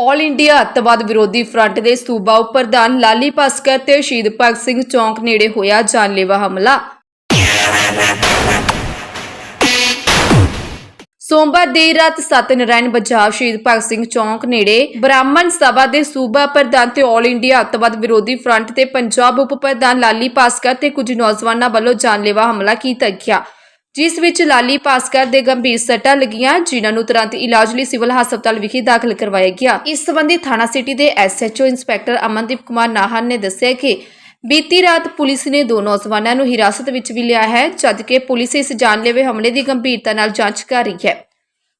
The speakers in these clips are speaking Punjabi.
ਆਲ ਇੰਡੀਆ ਅੱਤਵਾਦ ਵਿਰੋਧੀ ਫਰੰਟ ਦੇ ਸੂਬਾ ਉਪ ਪ੍ਰਧਾਨ ਲਾਲੀ ਭਾਸਕਰ ਤੇ ਸ਼ਹੀਦ ਭਗਤ ਸਿੰਘ ਚੌਂਕ ਨੇੜੇ ਹੋਇਆ ਜਾਨਲੇਵਾ ਹਮਲਾ। ਸੋਮਵਾਰ ਦੇਰ ਰਾਤ ਸਤਨਾਰਾਇਣ ਬਜਾਵ ਸ਼ਹੀਦ ਭਗਤ ਸਿੰਘ ਚੌਂਕ ਨੇੜੇ ਬ੍ਰਾਹਮਣ ਸਭਾ ਦੇ ਸੂਬਾ ਪ੍ਰਧਾਨ ਤੇ ਆਲ ਇੰਡੀਆ ਅੱਤਵਾਦ ਵਿਰੋਧੀ ਫਰੰਟ ਤੇ ਪੰਜਾਬ ਉਪ ਪ੍ਰਧਾਨ ਲਾਲੀ ਭਾਸਕਰ ਤੇ ਕੁਝ ਨੌਜਵਾਨਾਂ ਵੱਲੋਂ ਜਾਨਲੇਵਾ ਹਮਲਾ ਕੀਤਾ ਗਿਆ। ਜਿਸ ਵਿੱਚ ਲਾਲੀ ਭਾਸਕਰ ਦੇ ਗੰਭੀਰ ਸੱਟਾਂ ਲੱਗੀਆਂ ਜਿਨ੍ਹਾਂ ਨੂੰ ਤੁਰੰਤ ਇਲਾਜ ਲਈ ਸਿਵਲ ਹਸਪਤਾਲ ਵਿਖੇ ਦਾਖਲ ਕਰਵਾਇਆ ਗਿਆ। ਇਸ ਸੰਬੰਧੀ ਥਾਣਾ ਸਿਟੀ ਦੇ ਐਸਐਚਓ ਇੰਸਪੈਕਟਰ ਅਮਨਦੀਪ ਕੁਮਾਰ ਨਾਹਨ ਨੇ ਦੱਸਿਆ ਕਿ ਬੀਤੀ ਰਾਤ ਪੁਲਿਸ ਨੇ ਦੋ ਨੌਜਵਾਨਾਂ ਨੂੰ ਹਿਰਾਸਤ ਵਿੱਚ ਵੀ ਲਿਆ ਹੈ ਜਦਕਿ ਪੁਲਿਸ ਇਸ ਜਾਨਲੇਵੇ ਹਮਲੇ ਦੀ ਗੰਭੀਰਤਾ ਨਾਲ ਜਾਂਚ ਕਰ ਰਹੀ ਹੈ।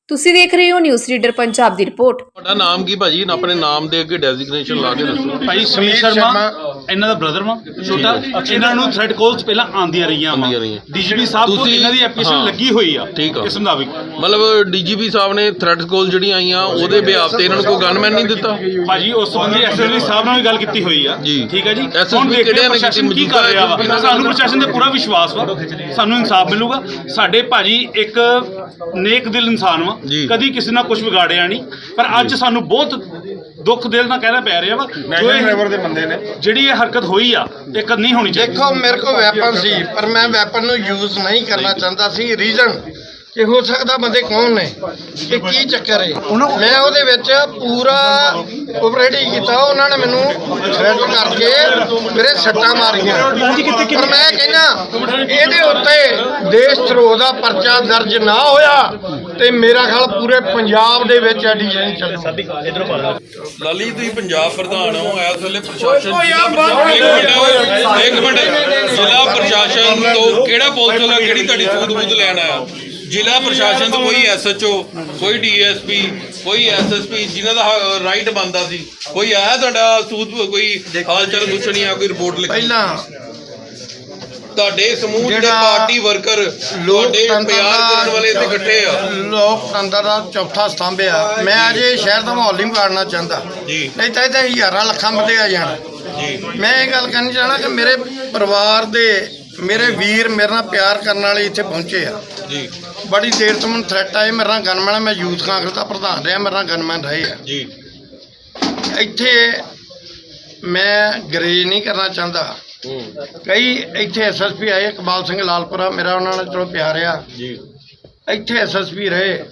ਤੁਸੀਂ ਦੇਖ ਰਹੇ ਹੋ ਨਿਊਜ਼ ਰੀਡਰ ਪੰਜਾਬ ਦੀ ਰਿਪੋਰਟ। ਤੁਹਾਡਾ ਨਾਮ ਕੀ ਭਾਜੀ? ਆਪਣੇ ਨਾਮ ਦੇ ਅੱਗੇ ਡੈਜ਼ਿਗਨੇਸ਼ਨ ਲਾ ਕੇ ਦੱਸੋ। ਭਾਈ ਸਮੀਰ ਸ਼ਰਮਾ। ਇਹਨਾਂ ਦਾ ਬ੍ਰਦਰ ਵਾ ਛੋਟਾ। ਇਹਨਾਂ ਨੂੰ ਥ੍ਰੈਡ ਕਾਲਸ ਪਹਿਲਾਂ ਆਉਂਦੀਆਂ ਰਹੀਆਂ ਵਾ। ਆਉਂਦੀਆਂ ਰਹੀਆਂ। ਡੀਜੀਪੀ ਸਾਹਿਬ ਤੋਂ ਤੁਸੀਂ- ਇਹਨਾਂ ਦੀ ਐਪਲੀਕੇਸ਼ਨ ਹਾਂ। ਲੱਗੀ ਹੋਈ ਆ ਠੀਕ ਆ। ਕਿਸਮ ਦਾ ਵੀ ਮਤਲਬ ਡੀਜੀਪੀ ਸਾਹਿਬ ਨੇ ਥ੍ਰੈਟ ਕਾਲ ਜਿਹੜੀਆਂ ਆਈਆਂ ਉਹਦੇ ਬਿਆਪ ਤੇ ਇਹਨਾਂ ਨੂੰ ਕੋਈ ਗਨਮੈਨ ਨਹੀਂ ਦਿੱਤਾ? ਭਾਜੀ ਉਸ ਸੰਬੰਧੀ ਐਸਐਸਪੀ ਸਾਹਿਬ ਨਾਲ ਵੀ ਗੱਲ ਕੀਤੀ ਹੋਈ ਆ। ਜੀ। ਠੀਕ ਹੈ ਜੀ? ਹੁਣ ਦੇਖਦੇ ਹਾਂ ਨੇ ਪ੍ਰਸ਼ਾਸਨ ਕੀਤੀ? ਕੀ ਕਰ ਰਿਹਾ ਵਾ। ਮੌਜੂਦਾ ਸਾਨੂੰ ਪ੍ਰਸ਼ਾਸਨ ਤੇ ਪੂਰਾ ਵਿਸ਼ਵਾਸ ਵਾ। ਸਾਨੂੰ ਇਨਸਾਫ ਮਿਲੂਗਾ। ਸਾਡੇ ਭਾਜੀ ਇੱਕ ਨੇਕ ਦਿਲ ਇਨਸਾਨ ਵਾ। ਜੀ। ਕਦੀ ਕਿਸੇ ਨਾਲ ਕੁਝ ਵਿਗਾੜਿਆ ਨਹੀਂ। ਪਰ ਅੱਜ ਸਾਨੂੰ ਬਹੁਤ ਦੁੱਖ ਦਿਲ ਨਾਲ ਕਹਿਣਾ ਪੈ ਰਿਹਾ ਵਾ। ਜੋ ਇਹ ਦੇ ਬੰਦੇ ਨੇ। ਜਿਹੜੀ ਇਹ ਹਰਕਤ ਹੋਈ ਆ ਇਹ ਕਦ ਨਹੀਂ ਹੋਣੀ ਚਾਹੀਦੀ। ਦੇਖੋ ਮੇਰੇ ਕੋਲ ਵੈਪਨ ਸੀ ਪਰ ਮੈਂ ਵੈਪਨ ਨੂੰ ਯੂਜ਼ ਨਹੀਂ ਕਰਨਾ ਚਾਹੁੰਦਾ ਸੀ ਰੀਜ਼ਨ ਕਿ ਹੋ ਸਕਦਾ ਬੰਦੇ ਕੌਣ ਨੇ? ਕਿ ਕੀ ਚੱਕਰ ਹੈ ਮੈਂ ਉਹਦੇ ਵਿੱਚ ਪੂਰਾ ਆਪਰੇਟਿੰਗ ਕੀਤਾ। ਉਹਨਾਂ ਨੇ ਮੈਨੂੰ ਥ੍ਰੈਟ ਕਰਕੇ ਮੇਰੇ ਸੱਟਾਂ ਮਾਰੀਆਂ। ਪਰ ਮੈਂ ਕਹਿੰਦਾ ਇਹਦੇ ਉੱਤੇ ਦੇਸ਼ ਧਰੋਹ ਦਾ ਪਰਚਾ ਦਰਜ ਨਾ ਹੋਇਆ ਤੇ ਮੇਰਾ ਖਿਆਲ ਪੂਰੇ ਪੰਜਾਬ ਦੇ ਵਿੱਚ ਐਡੀਸ਼ਨ ਚੱਲੂ। ਲਾਲੀ ਤੁਸੀਂ ਪੰਜਾਬ ਪ੍ਰਧਾਨ ਹੋ ਇਸ ਵੇਲੇ ਪ੍ਰਸ਼ਾਸਨ ਇੱਕ ਮਿੰਟ ਜ਼ਿਲ੍ਹਾ ਪ੍ਰਸ਼ਾਸਨ ਤੋਂ ਕਿਹੜਾ ਪੁਲਿਸ ਵਾਲਾ ਕਿਹੜੀ ਤੁਹਾਡੀ ਸੂਦ ਬੂਦ ਲੈਣ ਆਇਆ? ਜ਼ਿਲ੍ਹਾ ਪ੍ਰਸ਼ਾਸਨ ਤੋਂ ਕੋਈ ਐਸਐਚਓ ਕੋਈ ਡੀਐਸਪੀ ਕੋਈ ਐਸਐਸਪੀ ਜਿਨ੍ਹਾਂ ਦਾ ਰਾਈਟ ਬੰਦਾ ਸੀ ਕੋਈ ਆਇਆ ਤੁਹਾਡਾ ਸੂਦ ਕੋਈ ਹਾਲ ਚਾਲ ਪੁੱਛਣੀ ਆ ਕੋਈ ਰਿਪੋਰਟ ਲਿਖੀ ਪਹਿਲਾਂ ਤੁਹਾਡੇ ਸਮੂਹ ਦੇ ਪਾਰਟੀ ਵਰਕਰ ਤੁਹਾਡੇ ਪਿਆਰ ਕਰਨ ਵਾਲੇ ਇੱਥੇ ਇਕੱਠੇ ਆ? ਲੋਕਤੰਤਰ ਦਾ ਚੌਥਾ ਸਤੰਭ ਆ। ਮੈਂ ਅਜੇ ਸ਼ਹਿਰ ਦਾ ਮਾਹੌਲ ਨਹੀਂ ਵਿਗਾੜਨਾ ਚਾਹੁੰਦਾ। ਜੀ। ਨਹੀਂ ਤਾਂ ਇਹਦੇ ਹਜ਼ਾਰਾਂ ਲੱਖਾਂ ਬੰਦੇ ਆ ਜਾਣ। ਜੀ। ਮੈਂ ਇਹ ਗੱਲ ਕਰਨੀ ਚਾਹਣਾ ਕਿ ਮੇਰੇ ਪਰਿਵਾਰ ਦੇ ਮੇਰੇ ਵੀਰ ਮੇਰੇ ਨਾਲ ਪਿਆਰ ਕਰਨ ਵਾਲੇ ਇੱਥੇ ਪਹੁੰਚੇ ਆ। ਜੀ। ਬੜੀ ਦੇਰ ਤੋਂ ਮੈਨੂੰ ਥ੍ਰੈਟ ਆਏ ਮੇਰੇ ਨਾਲ ਗਨਮੈਨ ਮੈਂ ਯੂਥ ਕਾਂਗਰਸ ਦਾ ਪ੍ਰਧਾਨ ਰਿਹਾ ਮੇਰੇ ਨਾਲ ਗਨਮੈਨ ਰਹੇ ਆ। ਜੀ। ਇੱਥੇ ਮੈਂ ਗਰੇਜ ਨਹੀਂ ਕਰਨਾ ਚਾਹੁੰਦਾ। ਹੂੰ। ਕਈ ਇੱਥੇ ਐਸਐਸਪੀ ਆਏ ਇਕਬਾਲ ਸਿੰਘ ਲਾਲਪੁਰਾ ਮੇਰਾ ਉਹਨਾਂ ਨਾਲ ਚਲੋ ਪਿਆਰ ਆ। ਜੀ। ਇੱਥੇ ਐਸਐਸਪੀ ਰਹੇ।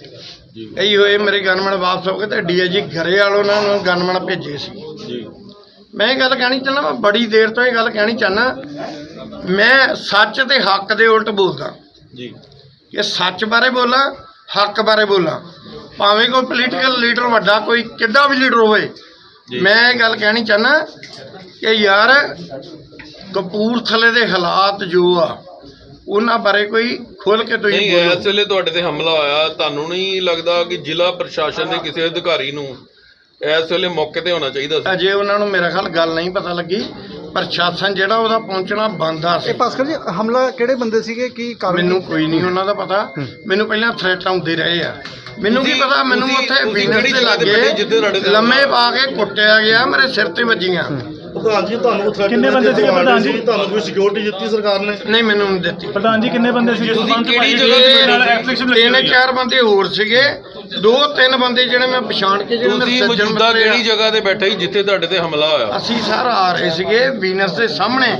ਜੀ। ਕਈ ਹੋਏ ਮੇਰੇ ਗਨਮੈਨ ਵਾਪਸ ਹੋ ਗਏ ਤੇ ਡੀਆਈਜੀ ਘਰੇ ਵਾਲੋਂ ਉਹਨਾਂ ਨੂੰ ਗਨਮੈਨ ਭੇਜੇ ਸੀ। ਜੀ। ਮੈਂ ਇਹ ਗੱਲ ਕਹਿਣੀ ਚਾਹੁੰਦਾ ਮੈਂ ਬੜੀ ਦੇਰ ਤੋਂ ਇਹ ਗੱਲ ਕਹਿਣੀ ਚਾਹੁੰਦਾ ਮੈਂ ਸੱਚ ਤੇ ਹੱਕ ਦੇ ਉਲਟ ਬੋਲਦਾ। ਜੀ। ਕਿ ਸੱਚ ਬਾਰੇ ਬੋਲਾਂ ਹੱਕ ਬਾਰੇ ਬੋਲਾਂ। ਭਾਵੇਂ ਕੋਈ ਪੋਲੀਟੀਕਲ ਲੀਡਰ ਵੱਡਾ ਕੋਈ ਕਿੱਡਾ ਵੀ ਲੀਡਰ ਹੋਵੇ। ਮੈਂ ਇਹ ਗੱਲ ਕਹਿਣੀ ਚਾਹੁੰਦਾ ਕਿ ਯਾਰ ਕਪੂਰਥਲੇ ਦੇ ਹਾਲਾਤ ਜੋ ਆ ਉਹਨਾਂ ਬਾਰੇ ਕੋਈ ਖੋਲ ਕੇ ਤੁਸੀਂ ਨਹੀਂ ਇਸ ਵੇਲੇ ਤੁਹਾਡੇ ਤੇ ਹਮਲਾ ਹੋਇਆ ਤੁਹਾਨੂੰ ਨਹੀਂ ਲੱਗਦਾ ਕਿ ਜ਼ਿਲ੍ਹਾ ਪ੍ਰਸ਼ਾਸਨ ਦੇ ਕਿਸੇ ਅਧਿਕਾਰੀ ਨੂੰ ਇਸ ਵੇਲੇ ਮੌਕੇ ਤੇ ਹੋਣਾ ਚਾਹੀਦਾ ਸੀ? ਅਜੇ ਉਹਨਾਂ ਨੂੰ ਮੇਰਾ ਖਿਆਲ ਗੱਲ ਨਹੀਂ ਪਤਾ ਲੱਗੀ। ਪ੍ਰਸ਼ਾਸਨ ਜਿਹੜਾ ਉਹਦਾ ਪਹੁੰਚਣਾ ਬੰਦਾ ਸੀ। ਇਹ ਭਾਸਕਰ ਜੀ ਹਮਲਾ ਕਿਹੜੇ ਬੰਦੇ ਸੀਗੇ? ਕੀ ਕਾਰਨ ਮੈਨੂੰ ਕੋਈ ਨਹੀਂ ਉਹਨਾਂ ਦਾ ਪਤਾ। ਮੈਨੂੰ ਪਹਿਲਾਂ ਥ੍ਰੈਟ ਆਉਂਦੇ ਰਹੇ ਆ। ਮੈਨੂੰ ਕੀ ਪਤਾ ਮੈਨੂੰ ਉੱਥੇ ਤੁਹਾਡੇ ਲੱਗੇ ਲੰਮੇ ਪਾ ਕੇ ਕੁੱਟਿਆ ਗਿਆ ਮੇਰੇ ਸਿਰ ਤੇ ਵੱਜੀਆਂ। ਪ੍ਰਧਾਨ ਜੀ ਤੁਹਾਨੂੰ ਥ੍ਰੈਟ ਕਿੰਨੇ ਬੰਦੇ ਸੀਗੇ ਪ੍ਰਧਾਨ ਜੀ? ਤੁਹਾਨੂੰ ਕੋਈ ਸਿਕਿਉਰਿਟੀ ਦਿੱਤੀ ਸਰਕਾਰ ਨੇ? ਨਹੀਂ ਮੈਨੂੰ ਨਹੀਂ ਦਿੱਤੀ। ਪ੍ਰਧਾਨ ਜੀ ਕਿੰਨੇ ਬੰਦੇ ਸੀ? ਤੁਸੀਂ ਕਿਹੜੀ ਜਗ੍ਹਾ ਤੇ ਨਾਲ ਬੈਠੇ? application ਲੱਗੀ ਤਿੰਨ ਹੋਈ। ਚਾਰ ਬੰਦੇ ਹੋਰ ਸੀਗੇ। ਦੋ ਤਿੰਨ ਬੰਦੇ ਜਿਹੜੇ ਮੈਂ ਪਛਾਣ ਕੇ ਜਿਹੜੇ ਮੇਰੇ ਤੁਸੀਂ ਸੱਜਣ ਮੌਜੂਦਾ ਮਿੱਤਰ ਆ। ਕਿਹੜੀ ਜਗ੍ਹਾ ਤੇ ਬੈਠੇ ਸੀ ਜਿੱਥੇ ਤੁਹਾਡੇ ਤੇ ਹਮਲਾ ਹੋਇਆ? ਅਸੀਂ ਸਰ ਆ ਰਹੇ ਸੀਗੇ ਵੀਨਸ ਦੇ ਸਾਹਮਣੇ।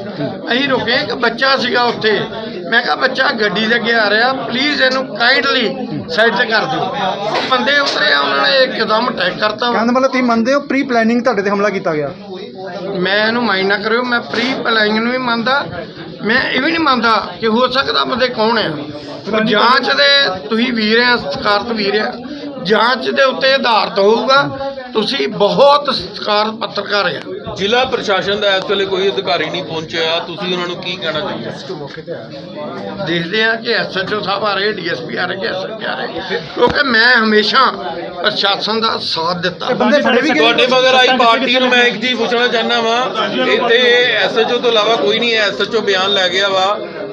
ਅਸੀਂ ਰੁਕੇ ਇੱਕ ਬੱਚਾ ਸੀਗਾ ਉੱਥੇ। ਮੈਂ ਕਿਹਾ ਬੱਚਾ ਗੱਡੀ ਦੇ ਅੱਗੇ ਆ ਰਿਹਾ ਪਲੀਜ਼ ਇਹਨੂੰ ਕਾਈਂਡਲੀ ਸਾਈਡ ਤੇ ਕਰ ਦਿਓ। ਉਹ ਬੰਦੇ ਉਤਰੇ ਆ ਉਹਨਾਂ ਨੇ ਇੱਕਦਮ ਅਟੈਕ ਕਰਤਾ। ਕਹਿੰਦਾ ਮਤਲਬ ਤੁਸੀਂ ਮੰਨਦੇ ਹੋ ਪ੍ਰੀ ਪਲੈਨਿੰਗ ਤੁਹਾਡੇ ਤੇ ਹਮਲਾ ਕੀਤਾ ਗਿਆ? ਮੈਂ ਇਹਨੂੰ ਮਾਈਂਡ ਨਾ ਕਰਿਓ ਮੈਂ ਪ੍ਰੀ ਪਲਾਈਂਗ ਨੂੰ ਵੀ ਮੰਨਦਾ ਮੈਂ ਇਹ ਵੀ ਨਹੀਂ ਮੰਨਦਾ ਕਿ ਹੋ ਸਕਦਾ ਬੰਦੇ ਕੌਣ ਆ। ਪਰ ਜਾਂਚ ਦੇ ਤੁਸੀਂ ਵੀਰ ਆ ਸਤਿਕਾਰਤ ਵੀਰ ਆ। ਜਾਂਚ ਦੇ ਉੱਤੇ ਆਧਾਰਿਤ ਹੋਊਗਾ ਤੁਸੀਂ ਬਹੁਤ ਸਤਿਕਾਰਤ ਪੱਤਰਕਾਰ ਆ। ਜ਼ਿਲ੍ਹਾ ਪ੍ਰਸ਼ਾਸਨ ਦਾ ਇਸ ਵੇਲੇ ਕੋਈ ਅਧਿਕਾਰੀ ਨਹੀਂ ਪਹੁੰਚਿਆ ਤੁਸੀਂ ਉਹਨਾਂ ਨੂੰ ਕੀ ਕਹਿਣਾ ਚਾਹੁੰਦੇ ਦੇਖਦੇ ਆ ਕਿ ਐਸਐਚਓ ਸਾਹਿਬ ਆ ਰਹੇ ਡੀਐਸਪੀ ਆ ਰਹੇ ਕਿ ਐਸਐਸਪੀ ਆ ਰਹੇ। ਕਿਉਂਕਿ ਮੈਂ ਹਮੇਸ਼ਾ ਪ੍ਰਸ਼ਾਸਨ ਦਾ ਸਾਥ ਦਿੱਤਾ। ਬੰਦੇ ਫੜੇ ਵੀ ਗਏ ਤੁਹਾਡੇ ਮਗਰ ਆਈ ਪਾਰਟੀ ਨੂੰ ਮੈਂ ਇੱਕ ਚੀਜ਼ ਪੁੱਛਣਾ ਚਾਹੁੰਦਾ ਵਾਂ ਇੱਥੇ ਐਸਐਚਓ ਤੋਂ ਇਲਾਵਾ ਕੋਈ ਨਹੀਂ ਹੈ ਐਸਐਚਓ ਬਿਆਨ ਲੈ ਗਿਆ ਵਾ।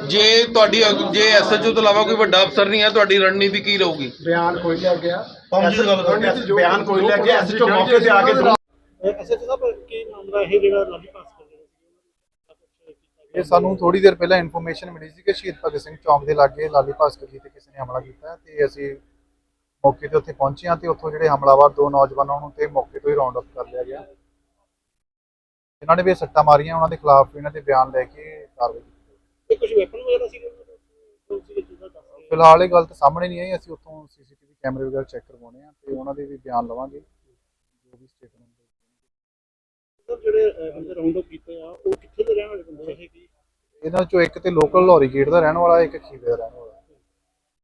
ਜੇ ਤੁਹਾਡੀ ਅਗ- ਜੇ ਐਸਐਚਓ ਤੋਂ ਇਲਾਵਾ ਕੋਈ ਵੱਡਾ ਅਫਸਰ ਨਹੀਂ ਹੈ ਤੁਹਾਡੀ ਰਣਨੀਤੀ ਕੀ ਰਹੂਗੀ? ਬਿਆਨ ਕੋਈ ਲਿਆ ਗਿਆ। ਬਿਆਨ ਕੋਈ ਲਿਆ ਗਿਆ ਐਸਐਚਓ ਮੌਕੇ ਤੇ ਆ ਕੇ ਇਹ ਸਾਨੂੰ ਥੋੜੀ ਦੇਰ ਪਹਿਲਾਂ ਇਨਫੋਰਮੇਸ਼ਨ ਮਿਲੀ ਸੀ ਕਿ ਸ਼ਹੀਦ ਭਗਤ ਸਿੰਘ ਚੌਂਕ ਦੇ ਲਾਗੇ ਲਾਲੀ ਭਾਸਕਰ ਜੀ ਤੇ ਕਿਸੇ ਨੇ ਹਮਲਾ ਕੀਤਾ ਹੈ ਤੇ ਅਸੀਂ ਮੌਕੇ ਤੇ ਉੱਥੇ ਪਹੁੰਚੇ ਹਾਂ ਤੇ ਉੱਥੋਂ ਜਿਹੜੇ ਹਮਲਾਵਰ ਦੋ ਨੌਜਵਾਨਾਂ ਨੂੰ ਤੇ ਮੌਕੇ ਤੋਂ ਹੀ ਰਾਉਂਡ ਅਪ ਕਰ ਲਿਆ ਗਿਆ। ਇਹਨਾਂ ਨੇ ਵੀ ਸੱਟਾਂ ਮਾਰੀਆਂ ਉਹਨਾਂ ਦੇ ਖਿਲਾਫ ਇਹਨਾਂ ਦੇ ਬਿਆਨ ਲੈ ਕੇ ਕਾਰਵਾਈ ਕੀਤੀ ਕੁਝ ਵੈਪਨ ਵਗੈਰਾ ਸੀਗੇ ਫਿਲਹਾਲ ਇਹ ਗੱਲ ਤਾਂ ਸਾਹਮਣੇ ਨਹੀਂ ਆਈ ਅਸੀਂ ਉੱਥੋਂ ਸੀਸੀਟੀਵੀ ਕੈਮਰੇ ਵਗੈਰਾ ਚੈੱਕ ਕਰਵਾਉਣੇ ਆ ਤੇ ਉਹਨਾਂ ਦੇ ਵੀ ਬਿਆਨ ਲਵਾਂਗੇ। ਜੋ ਵੀ ਸਟੇਟਮੈਂਟ ਸਰ ਜਿਹੜੇ ਰਾਉਂਡ ਅਪ ਕੀਤੇ ਆ ਉਹ ਕਿੱਥੇ ਦੇ ਰਹਿਣ ਵਾਲੇ ਬੰਦੇ ਇਹਨਾਂ ਚੋਂ ਇੱਕ ਤੇ ਲੋਕਲ ਲੋਰੀ ਗੇਟ ਦਾ ਰਹਿਣ ਵਾਲਾ ਇੱਕ ਖੀਵੇ